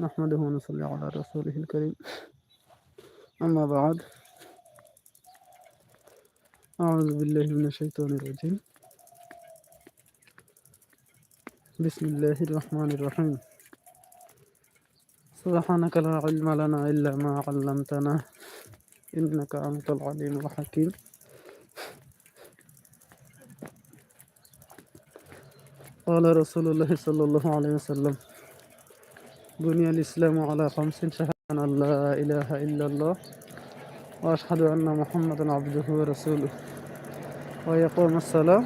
نحمده ونصلي على رسوله الكريم. أما بعد أعوذ بالله من الشيطان الرجيم. بسم الله الرحمن الرحيم. سبحانك لا علم لنا إلا ما علمتنا إنك أنت العليم الحكيم. قال رسول الله صلى الله عليه وسلم بني الإسلام على خمس شهادة أن لا إله إلا الله وأشهد أن محمدا عبده ورسوله. ويقوم الصلاة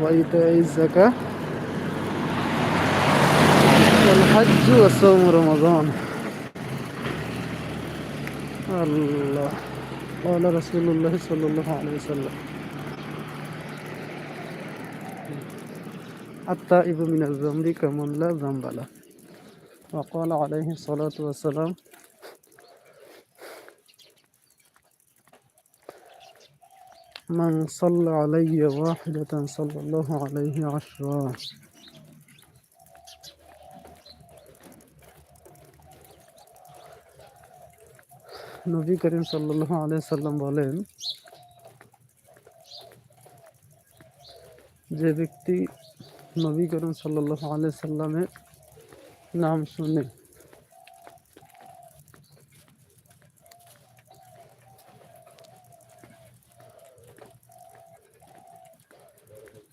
وإيتاء الزكاة. والحج وصوم رمضان. الله. قال رسول الله صلى الله عليه وسلم. التائب من الذنب كمن لا ذنب له. وقال عليه الصلاة والسلام من صلى علي واحدة صلى الله عليه عشرا নবী করিম সাল্লাহ আলিয়া সাল্লাম বলেন যে ব্যক্তি নবী করিম সাল্লাহ আলিয়া সাল্লামের নাম শুনে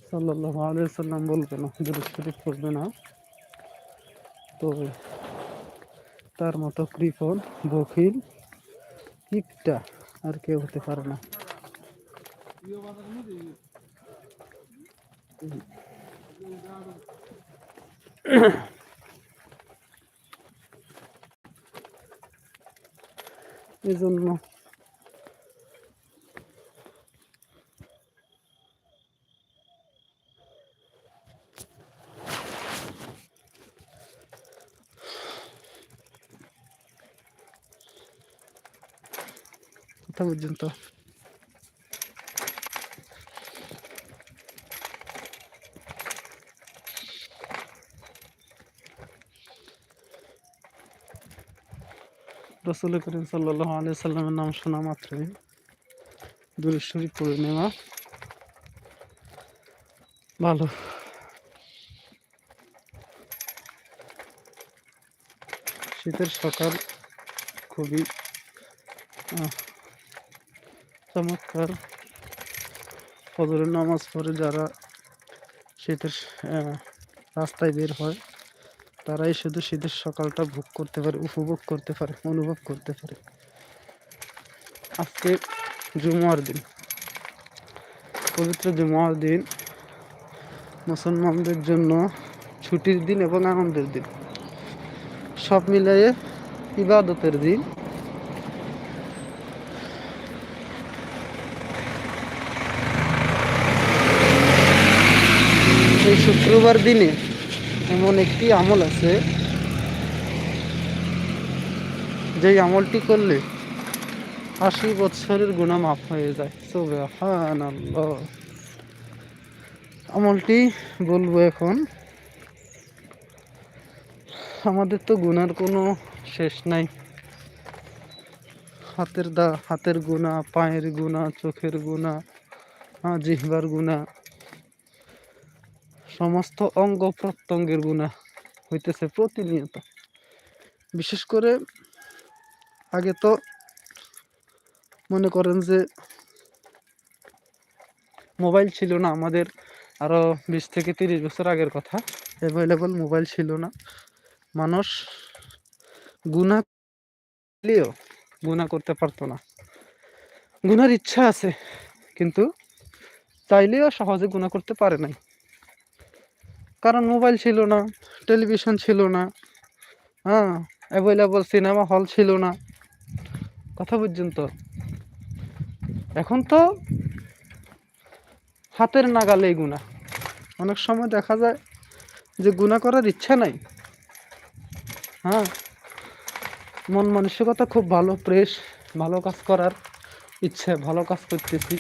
সাল্লাহ আলিয়া সাল্লাম বলবে না দুরুদ শরীফ পড়বে না তো তার মতো কৃপণ বকিল কিপটা আর কেউ হতে পারে না এই জন্য কথা পর্যন্ত রসুল করিম সাল্লাহ আলিয়া সাল্লামের নাম শোনা মাত্রই। পড়ে নেওয়া ভালো। শীতের সকাল খুবই চমৎকার। ফজরের নামাজ পড়ে যারা শীতের রাস্তায় বের হয় তারাই শুধু শীতের সকালটা ভোগ করতে পারে, উপভোগ করতে পারে, অনুভব করতে পারে। আজকে জুমার দিন। পবিত্র জুমার দিন। মুসলমানদের জন্য ছুটির দিন এবং আনন্দের দিন। সব মিলিয়ে ইবাদতের দিন। এই শুক্রবার দিনে এমন একটি আমল আছে, যেই আমলটি করলে আশি বছরের গুণা মাফ হয়ে যায়। আমলটি বলব এখন, আমাদের তো গুনার কোনো শেষ নাই। হাতের দা হাতের গুণা পায়ের গুণা চোখের গুণা জিহবার গুণা সমস্ত অঙ্গ প্রত্যঙ্গের গুণা হইতেছে প্রতিনিয়ত। বিশেষ করে আগে তো মনে করেন যে মোবাইল ছিল না, আমাদের আরও বিশ থেকে তিরিশ বছর আগের কথা। অ্যাভেলেবল মোবাইল ছিল না। মানুষ গুণা করলেও গুণা করতে পারতো না। গুনার ইচ্ছা আছে, কিন্তু চাইলেও সহজে গুণা করতে পারে নাই। কারণ মোবাইল ছিল না, টেলিভিশন ছিল না হ্যাঁ অ্যাভেলেবল সিনেমা হল ছিল না। কথা পর্যন্ত এখন তো হাতের নাগালেই গুণা। অনেক সময় দেখা যায় যে গুণা করার ইচ্ছা নাই। হ্যাঁ মন মানসিকতা খুব ভালো প্রেস ভালো কাজ করার ইচ্ছে, ভালো কাজ করতেছি।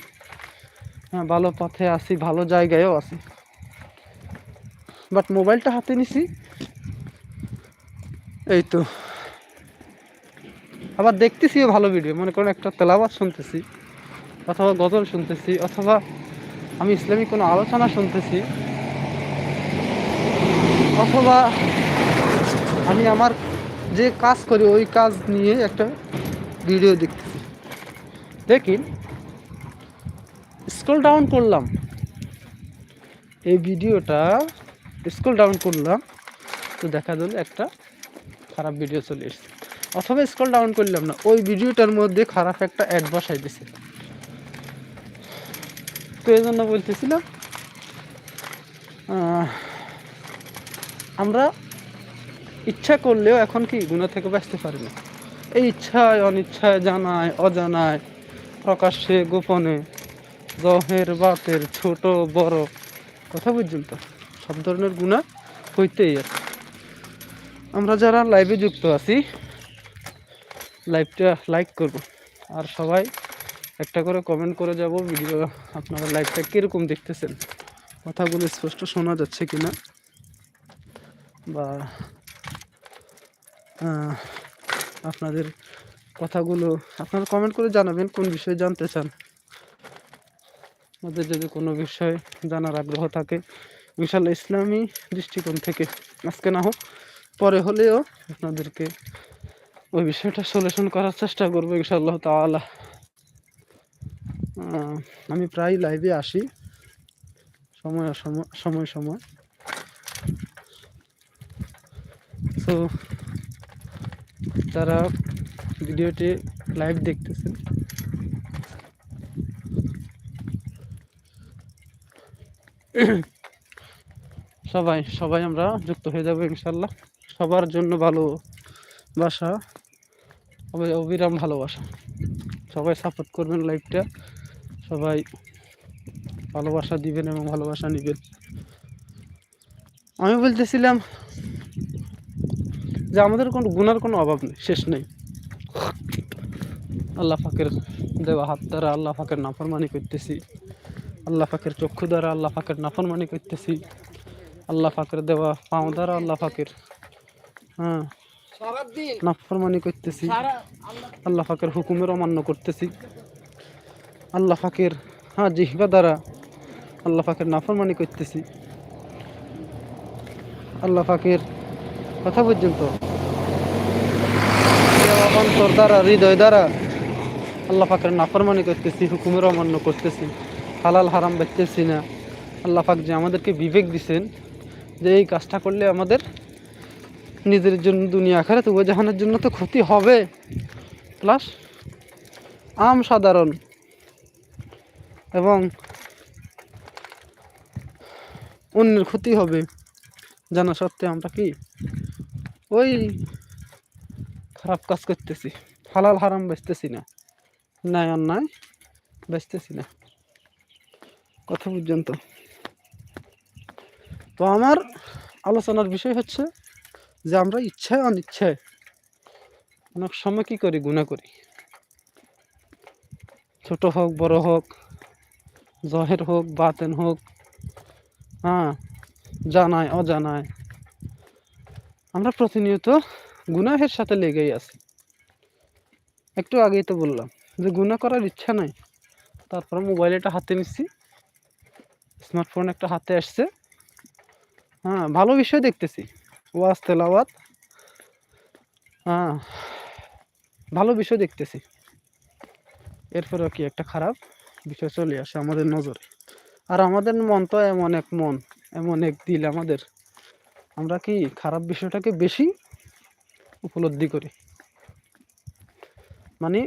হ্যাঁ ভালো পথে আসি ভালো জায়গায়ও আছি। বাট মোবাইলটা হাতে নিছি। এই তো। আবার দেখতেছিও ভালো ভিডিও মনে করেন একটা তেলাবাদ শুনতেছি, অথবা গজল শুনতেছি, অথবা আমি ইসলামিক কোনো আলোচনা শুনতেছি, অথবা আমি আমার যে কাজ করি, ওই কাজ নিয়ে একটা ভিডিও দেখতেছি। দেখিন স্ক্রল ডাউন করলাম। এই ভিডিওটা স্ক্রল ডাউন করলাম, তো দেখা গেল একটা খারাপ ভিডিও চলে এসেছে। অথবা স্ক্রল ডাউন করলাম না, ওই ভিডিওটার মধ্যে খারাপ একটা অ্যাড বসাই দিছে। তো এই জন্য বলতেছিলাম আমরা ইচ্ছা করলেও এখন কি গুণা থেকে বাঁচতে পারি না। এই ইচ্ছায়, অনিচ্ছায়, জানায়, অজানায়, প্রকাশ্যে, গোপনে, জহের, বাতের, ছোট, বড়, কথা বুঝছেন তো? সব ধরনের গুণা হইতেই আছে। আমরা যারা লাইভে যুক্ত আছি লাইভটা লাইক করব। আর সবাই একটা করে কমেন্ট করে যাব ভিডিও আপনারা লাইভটা কীরকম দেখতেছেন? কথাগুলো স্পষ্ট শোনা যাচ্ছে কি না বা আপনাদের কথাগুলো আপনারা কমেন্ট করে জানাবেন কোন বিষয়ে জানতে চান। আমাদের যদি কোনো বিষয় জানার আগ্রহ থাকে ইনশাল্লাহ ইসলামী দৃষ্টিকোণ থেকে আজকে না হোক পরে হলেও আপনাদেরকে ওই বিষয়টা সলিউশন করার চেষ্টা করব ইনশাআল্লাহ তাআলা। আহ, আমি প্রায় লাইভে আসি। সময় সময় সময়। তো যারা ভিডিওটি লাইভ দেখতেছেন সবাই সবাই আমরা যুক্ত হয়ে যাব ইনশাল্লাহ। সবার জন্য ভালো বাসা অবি- অবিরাম ভালোবাসা। সবাই সাপোর্ট করবেন লাইভটা সবাই ভালোবাসা দিবেন এবং ভালোবাসা নেবেন। আমি বলতেছিলাম যে আমাদের কোনো গুনার কোনো অভাব নেই, শেষ নেই। আল্লাহ ফাকের দেওয়া হাত দ্বারা, আল্লাহ ফাকের নাফরমানি করতেছি। আল্লাহ ফাকের চক্ষু দ্বারা, আল্লাহ ফাকের নাফরমানি করতেছি। আল্লাহ ফাকের দেওয়া পাও দ্বারা আল্লাহ ফাকের। হ্যাঁ। নাফরমানি করতেছি। আল্লাহ আল্লাহ ফাকের হুকুমের অমান্য করতেছি। আল্লাহ ফাকের হ্যাঁ জিহবা দ্বারা আল্লাহ ফাকের নাফরমানি করতেছি। আল্লাহ ফাকের কথা পর্যন্ত অন্তর দ্বারা হৃদয় দ্বারা আল্লাহ ফাকের নাফরমানি করতেছি হুকুমের অমান্য করতেছি। হালাল হারাম বেচতেছি না। আল্লাহ পাক যে আমাদেরকে বিবেক দিছেন যে এই কাজটা করলে আমাদের নিজের জন্য দুনিয়া আখারাত উভয় জাহানের জন্য তো ক্ষতি হবে। প্লাস আম সাধারণ। এবং অন্যের ক্ষতি হবে। জানা সত্ত্বে আমরা কি? ওই খারাপ কাজ করতেছি। হালাল হারাম বেচতেছি না। ন্যায় অন্যায় বেচতেছি না। কথা পর্যন্ত। তো আমার আলোচনার বিষয় হচ্ছে যে আমরা ইচ্ছায় অনিচ্ছায় অনেক সময় কী করি? গুণা করি। ছোট হোক, বড় হোক, জহের হোক, বাতেন হোক হ্যাঁ জানায়, অজানায় আমরা প্রতিনিয়ত গুনাহের সাথে লেগেই আছি। একটু আগেই তো বললাম যে গুনাহ করার ইচ্ছা নাই। তারপর মোবাইল একটা হাতে নিচ্ছি, স্মার্টফোন একটা হাতে আসছে। হ্যাঁ ভালো বিষয় দেখতেছি। ওয়াজ তেলাওয়াত। হ্যাঁ ভালো বিষয় দেখতেছি। এরপরেও কি একটা খারাপ বিষয় চলে আসে আমাদের নজরে। আর আমাদের মন তো এমন এক মন, এমন এক দিল আমাদের। আমরা কি খারাপ বিষয়টাকে বেশি উপলব্ধি করি? মানে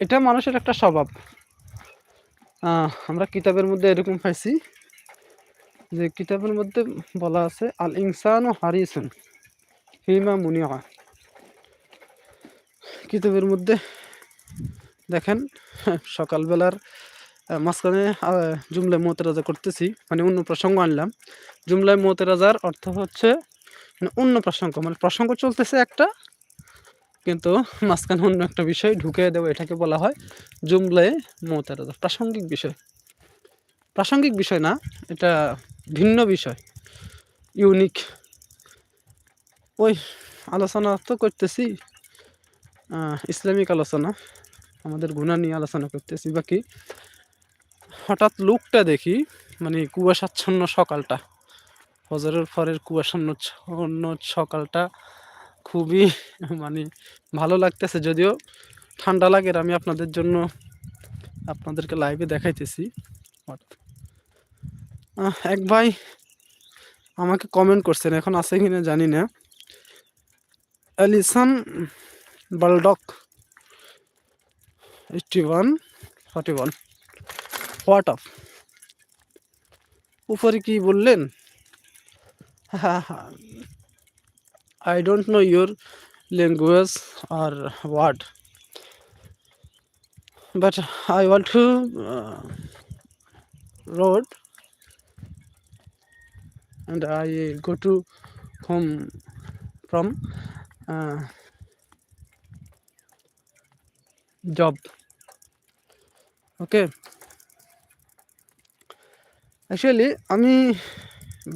এটা মানুষের একটা স্বভাব। আমরা কিতাবের মধ্যে এরকম পাইছি। যে কিতাবের মধ্যে বলা আছে আল ইনসান ও হারিসুন ফিমা মুনিয়া কিতাবের মধ্যে দেখেন, সকালবেলার মাঝখানে জুমলায় মোতেরাজা করতেছি মানে অন্য প্রসঙ্গ আনলাম। জুমলায় মোতেরাজার অর্থ হচ্ছে মানে অন্য প্রসঙ্গ মানে প্রসঙ্গ চলতেছে একটা, কিন্তু মাঝখানে অন্য একটা বিষয় ঢুকে দেবো, এটাকে বলা হয় জুমলায় মোতেরাজা। প্রাসঙ্গিক বিষয়। প্রাসঙ্গিক বিষয় না, এটা ভিন্ন বিষয় ইউনিক ওই আলোচনা তো করতেছি ইসলামিক আলোচনা, আমাদের গুণা নিয়ে আলোচনা করতেছি, বাকি হঠাৎ লুকটা দেখি মানে কুয়াশাচ্ছন্ন সকালটা ফজরের পরের কুয়াশাচ্ছন্ন সকালটা খুবই মানে ভালো লাগতেছে, যদিও ঠান্ডা লাগে, আমি আপনাদের জন্য আপনাদেরকে লাইভে দেখাইতেছি। এক ভাই আমাকে কমেন্ট করছেন এখন আছে কিনা জানি না। অ্যালিসান বালডক eighty one forty one. What of উপরে কি বললেন? I don't know your language R word but I want to uh, road and I go to home from uh, job. Okay. Actually আমি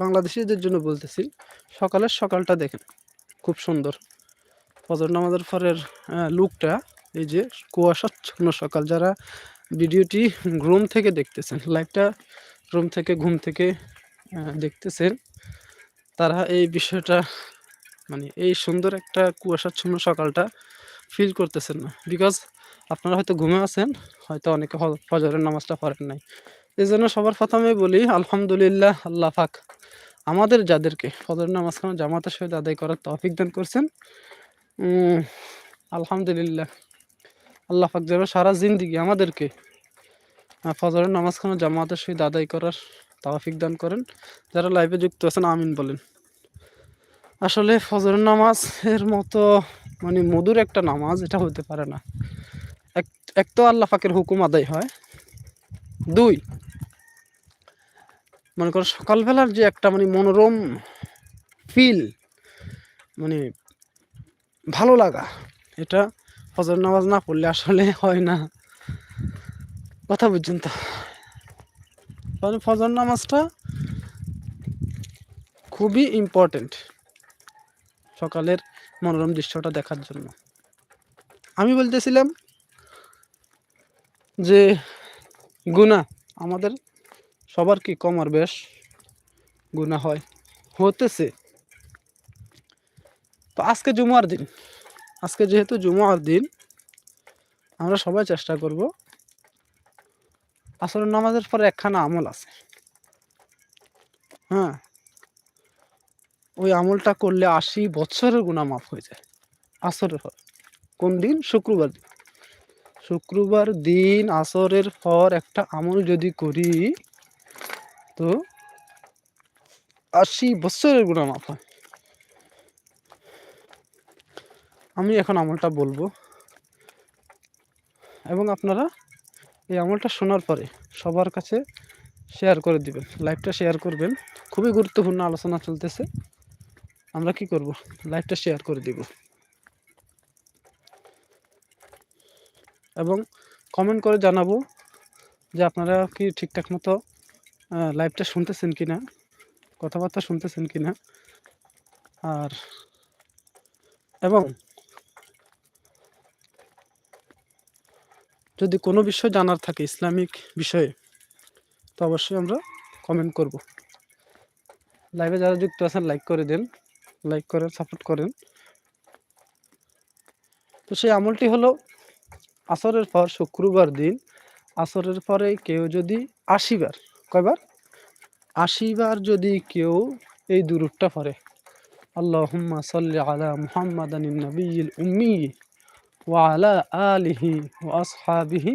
বাংলাদেশিদের জন্য বলতেছি সকালের সকালটা দেখেন খুব সুন্দর ফজর নামাজের পরের লুকটা এই যে কুয়াশাচ্ছন্ন সকাল যারা ভিডিওটি রুম থেকে দেখতেছেন লাইভটা রুম থেকে ঘুম থেকে দেখতেছেন, তারা এই বিষয়টা মানে এই সুন্দর একটা কুয়াশাচ্ছন্ন সকালটা ফিল করতেছেন না। বিকজ আপনারা হয়তো ঘুমে আছেন, হয়তো অনেকে ফজরের নামাজটা পড়েন নাই। এই জন্য সবার প্রথমে বলি, আলহামদুলিল্লাহ, আল্লাহ পাক আমাদের যাদেরকে ফজর নামাজখানা জামাতের সহিত আদায় করার তৌফিক দান করছেন। আলহামদুলিল্লাহ। আল্লাহ পাক যেন সারা জিন্দিগি আমাদেরকে ফজরের নামাজখানা জামাতের সহিত আদায় করার তৌফিক দান করেন। যারা লাইভে যুক্ত আছেন, আমিন বলেন। আসলে ফজরের নামাজ এর মতো মানে মধুর একটা নামাজ এটা হতে পারে না। এক এক তো আল্লাহ পাকের হুকুম আদায় হয়। দুই, মনে করো সকালবেলার যে একটা মানে মনোরম ফিল মানে ভালো লাগা, এটা ফজর নামাজ না পড়লে আসলে হয় না। কথা বুঝছেন তো? তাহলে ফজর নামাজটা খুবই ইম্পর্টেন্ট সকালের মনোরম দৃশ্যটা দেখার জন্য। আমি বলতেছিলাম যে গুণা আমাদের সবার কি কম আর বেশ গুণা হয়? হতেছে। তো আজকে জুমার দিন, আজকে যেহেতু জুমার দিন, আমরা সবাই চেষ্টা করব আসলে নামাজের পরে একখানা আমল আছে। হ্যাঁ? ওই আমলটা করলে আশি বছরের গুণা মাফ হয়ে যায় আসরের পর। কোন দিন? শুক্রবার দিন। শুক্রবার দিন আসরের পর একটা আমল যদি করি, তো আশি বছরের গুণা মাফ হয়। আমি এখন আমলটা বলব। এবং আপনারা এই আমলটা শোনার পরে সবার কাছে শেয়ার করে দিবেন লাইভটা শেয়ার করবেন। খুবই গুরুত্বপূর্ণ আলোচনা চলতেছে। আমরা কি করব? লাইভটা শেয়ার করে দিব। এবং কমেন্ট করে জানাব যে আপনারা কি ঠিকঠাক মতো লাইভটা শুনতেছেন কি না কথাবার্তা শুনতেছেন কি না আর এবং যদি কোনো বিষয় জানার থাকে ইসলামিক বিষয়ে, তো অবশ্যই আমরা কমেন্ট করব। লাইভে যারা যুক্ত আছেন লাইক করে দেন লাইক করেন সাপোর্ট করেন। তো সেই আমলটি হলো আসরের পর শুক্রবার দিন। আসরের পরে কেউ যদি আশিবার, কয়বার? আশিবার যদি কেউ এই দুরুদটা পড়ে। আল্লাহ সাল্লি আলা মুহাম্মাদানিন নবিয়্যিল উম্মি। ওয়া আলা আলিহি ওয়া আসহাবিহি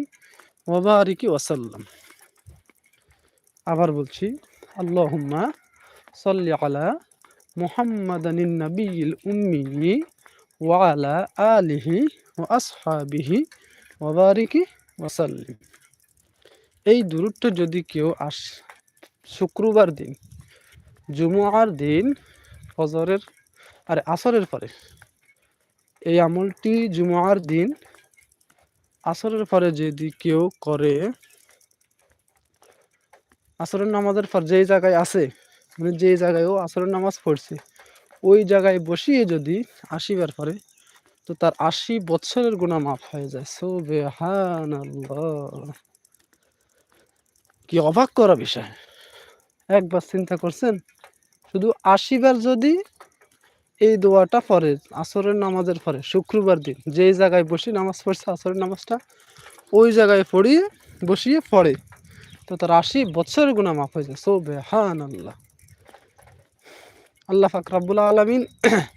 ওয়া বারিকি ওয়াসাল্লাম আবার বলছি, আল্লাহুম্মা সাল্লি আলা মুহাম্মাদানিন নবিয়্যিল উম্মি ওয়া আলা আলিহি ওয়া আসহাবিহি ওয়াসাল্লিম। এই দূরত্ব যদি কেউ আস, শুক্রবার দিন জুমুয়ার দিন, ফজরের, আর আসরের পরে এই আমলটি জুমার দিন, আসরের পরে যদি কেউ করে, আসরের নামাজের পর যেই জায়গায় আছে মানে যেই জায়গায় ও আসরের নামাজ পড়ছে, ওই জায়গায় বসিয়ে যদি আসিবার পরে, তো তার আশি বছরের গুণা মাফ হয়ে যায়। সুবহানাল্লাহ। কি অবাক করা বিষয়। একবার চিন্তা করছেন, শুধু আশিবার যদি এই দোয়াটা পরে আসরের নামাজের পরে, শুক্রবার দিন। যেই জায়গায় বসে নামাজ পড়ছে, আসরের নামাজটা, ওই জায়গায় পড়িয়ে বসিয়ে পড়ে। তো তার আশি বছরের গুণা মাফ হয়ে যায়। সুবহান আল্লাহ আল্লাহ ফাক রাব্বুল আলমিন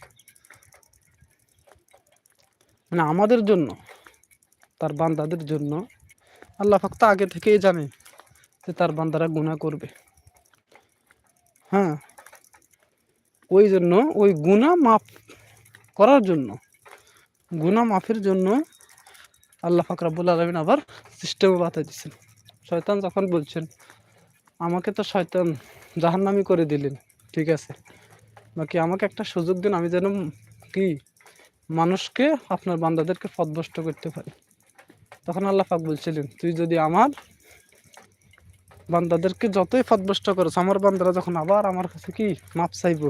মানে আমাদের জন্য, তার বান্দাদের জন্য, আল্লাহ ফাক তো আগে থেকেই জানে যে তার বান্দারা গুণা করবে। হ্যাঁ ওই জন্য, ওই গুণা মাফ করার জন্য গুণা মাফের জন্য আল্লাহ ফাকরাবুল আলমিন আবার সিস্টেমও বাতাই দিচ্ছেন শয়তান যখন বলছেন, আমাকে তো শয়তান জাহান্নামি করে দিলেন, ঠিক আছে, বাকি আমাকে একটা সুযোগ দিন, আমি যেন কি মানুষকে, আপনার বান্দাদেরকে পদভষ্ট করতে পারি। তখন আল্লাহ পাক বলছিলেন, তুই যদি আমার বান্দাদেরকে যতই পদভষ্ট করছ আমার বান্দারা যখন আবার আমার কাছে কি মাপ চাইব?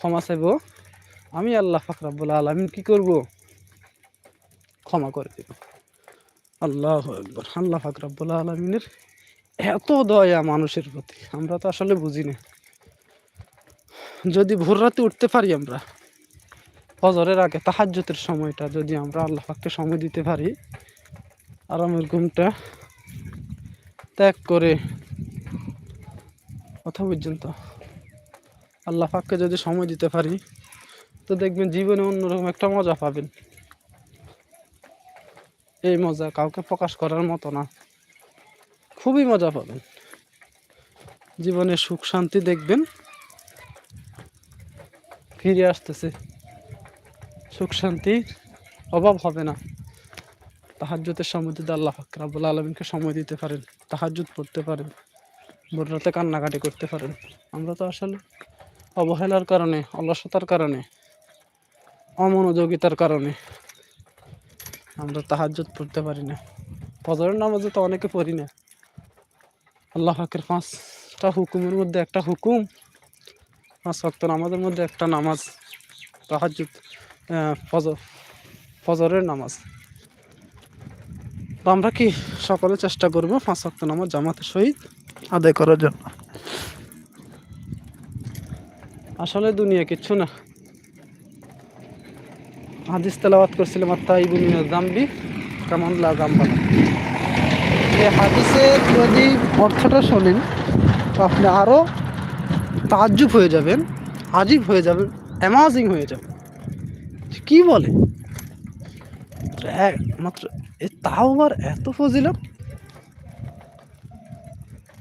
ক্ষমা চাইব। আমি আল্লাহ ফাকরাবুল আলমিন কি করব? ক্ষমা করে দেব। আল্লাহ একবার আল্লাহ ফাকরাবুল আলমিনের এত দয়া মানুষের প্রতি। আমরা তো আসলে বুঝি না। যদি ভোর রাতে উঠতে পারি আমরা, ফজরের আগে তাহাজ্যতের সময়টা যদি আমরা আল্লাহ পাককে সময় দিতে পারি আরামের ঘুমটা ত্যাগ করে, কথা পর্যন্ত আল্লাহ পাককে যদি সময় দিতে পারি, তো দেখবেন জীবনে অন্যরকম একটা মজা পাবেন। এই মজা কাউকে প্রকাশ করার মতো না। খুবই মজা পাবেন। জীবনে সুখ শান্তি দেখবেন। ফিরে আসতেছে। সুখ শান্তি অভাব হবে না। তাহাজ্যতের সময় দিতে আল্লাহ ফাকরাবুল আলমিনকে সময় দিতে পারেন, তাহাজ্জুদ পড়তে পারেন ভোর রাতে কান্নাকাটি করতে পারেন, আমরা তো আসলে অবহেলার কারণে, অলসতার কারণে, অমনোযোগিতার কারণে আমরা তাহাজ্জুদ পড়তে পারি না। ফজরের নামাজে তো অনেকে পড়ি না। আল্লাহ হাকের পাঁচটা হুকুমের মধ্যে একটা হুকুম, পাঁচ ওয়াক্ত নামাজের মধ্যে একটা নামাজ ফজর, ফজরের নামাজ। তো আমরা কি সকলে চেষ্টা করব পাঁচ ওয়াক্ত নামাজ জামাতের সহিত আদায় করার জন্য? আসলে দুনিয়া কিচ্ছু না। হাদিস তেলাওয়াত করছিলাম আত্মা ইবুনিয়া জাম্বি, কেমন লা জাম্বালা এই হাদিসের যদি অর্থটা শোনেন, তো আপনি আরও তাজ্জুব হয়ে যাবেন, আজীব হয়ে যাবেন অ্যামাজিং হয়ে যাবেন। কি বলে? মাত্র, এ তাও আবার এত ফজিলত?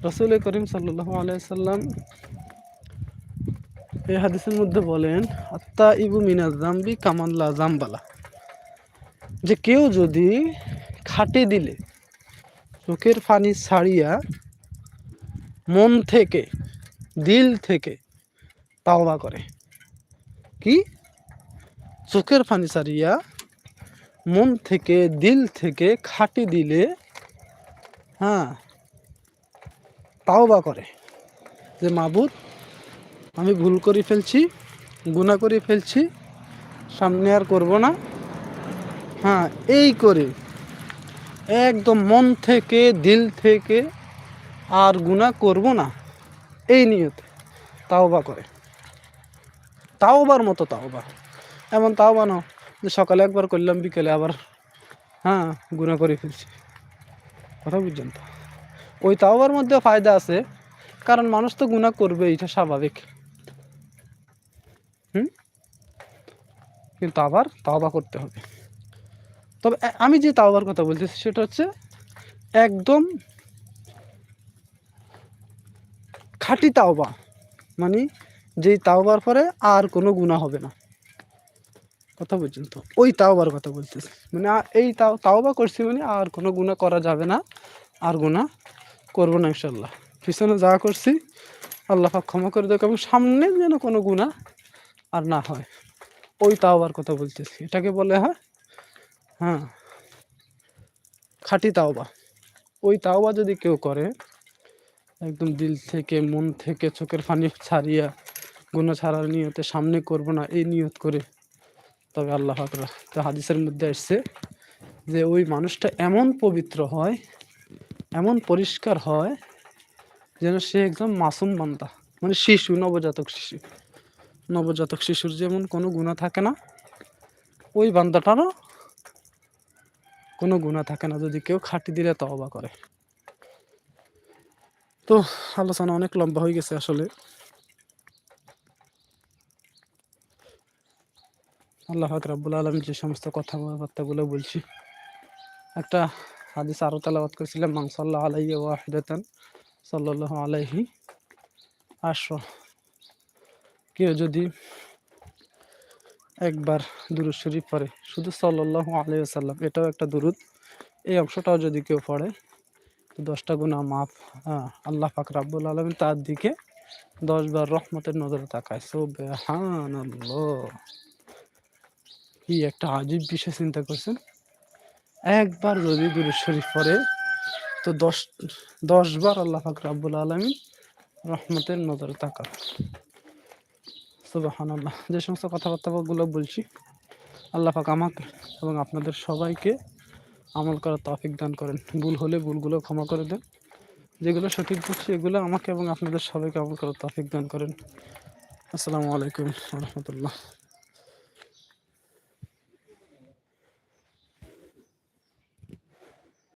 রসুল করিম সাল্লাহ আলাইসাল্লাম এই হাদিসের মধ্যে বলেন, আত্মা ইবু মিনা জাম্বি কামাল্লা জাম্বালা। যে কেউ যদি খাটে দিলে, চোখের পানি ছাড়িয়া মন থেকে, দিল থেকে তাওবা করে। কি? চোখের পানি ছাড়িয়া মন থেকে, দিল থেকে খাটি দিলে হ্যাঁ তাওবা করে। যে মাবুদ আমি ভুল করে ফেলছি গুণা করে ফেলছি, সামনে আর করব না। হ্যাঁ এই করে একদম মন থেকে, দিল থেকে আর গুণা করব না। এই নিয়তে তাওবা করে। তাওবার মতো তাওবা। এমন তাওবা না যে সকালে একবার করলাম, বিকেলে আবার হ্যাঁ গুণা করে ফেলছি। কথা বুঝছেন তো? ওই তাওবার মধ্যে ফায়দা আছে, কারণ মানুষ তো গুণা করবে এটা স্বাভাবিক। হুম? কিন্তু আবার তাওবা করতে হবে। তবে আমি যে তাওবার কথা বলতেছি সেটা হচ্ছে একদম খাঁটি তাওবা। মানে যেই তাওবার পরে আর কোনো গুণা হবে না। কথা বলছেন তো? ওই তাওবার কথা বলতেছি। মানে এই তাও, তাওবা করছি মানে আর কোনো গুণা করা যাবে না, আর গুণা করব না ইনশাল্লাহ পিছনে যা করছি, আল্লাহ ক্ষমা করে দেখ এবং সামনে যেন কোনো গুণা আর না হয়। ওই তাওবার কথা বলতেছি। এটাকে বলে হ্যাঁ হ্যাঁ খাঁটি তাওবা। ওই তাওবা যদি কেউ করে, একদম দিল থেকে, মন থেকে, চোখের পানি ছাড়িয়া গুণা ছাড়ার নিয়তে সামনে করব না, এই নিয়ত করে, তবে আল্লাহ আকরা তো হাদিসের মধ্যে আসছে যে, ওই মানুষটা এমন পবিত্র হয়, এমন পরিষ্কার হয়, যেন সে একদম মাসুম বান্দা মানে শিশু, নবজাতক শিশু। নবজাতক শিশুর যেমন কোনো গুণা থাকে না, ওই বান্দাটারও কোনো গুণা থাকে না, যদি কেউ খাটি দিলে তওবা করে। তো আলোচনা অনেক লম্বা হয়ে গেছে আসলে। আল্লাহ রাব্বুল আলম যে সমস্ত কথাবার্তাগুলো বলছি, একটা হাদিস আরও তালাবাদ করেছিলাম মাংসাল্লাহ আলাইহি ওয়াহিদাতান সাল্লাহ আলাইহি আশ্র। কেউ যদি একবার দুরুদ শরীফ পড়ে, শুধু সাল্লাহ আলাই সাল্লাম এটাও একটা দুরুদ। এই অংশটাও যদি কেউ পড়ে দশটা গুণা মাফ হ্যাঁ আল্লাহ পাক রাব্বুল আলমিন তার দিকে দশবার রহমতের নজরে তাকায়। সো বেহান কি একটা আজীব বিষয় চিন্তা করছেন? একবার যদি দুরুদ শরীফ পড়ে, তো দশ দশ বার আল্লাহ পাক রাব্বুল আলমিন রহমতের নজরে তাকা সুবাহান আল্লাহ যে সমস্ত কথাবার্তাগুলো বলছি, আল্লাহ পাক আমাকে এবং আপনাদের সবাইকে আমল করার তফিক দান করেন। ভুল হলে ভুলগুলো ক্ষমা করে দেন। যেগুলো সঠিক বলছি এগুলো আমাকে এবং আপনাদের সবাইকে আমল করার তফিক দান করেন। আসসালামু আলাইকুম রহমতুল্লাহ।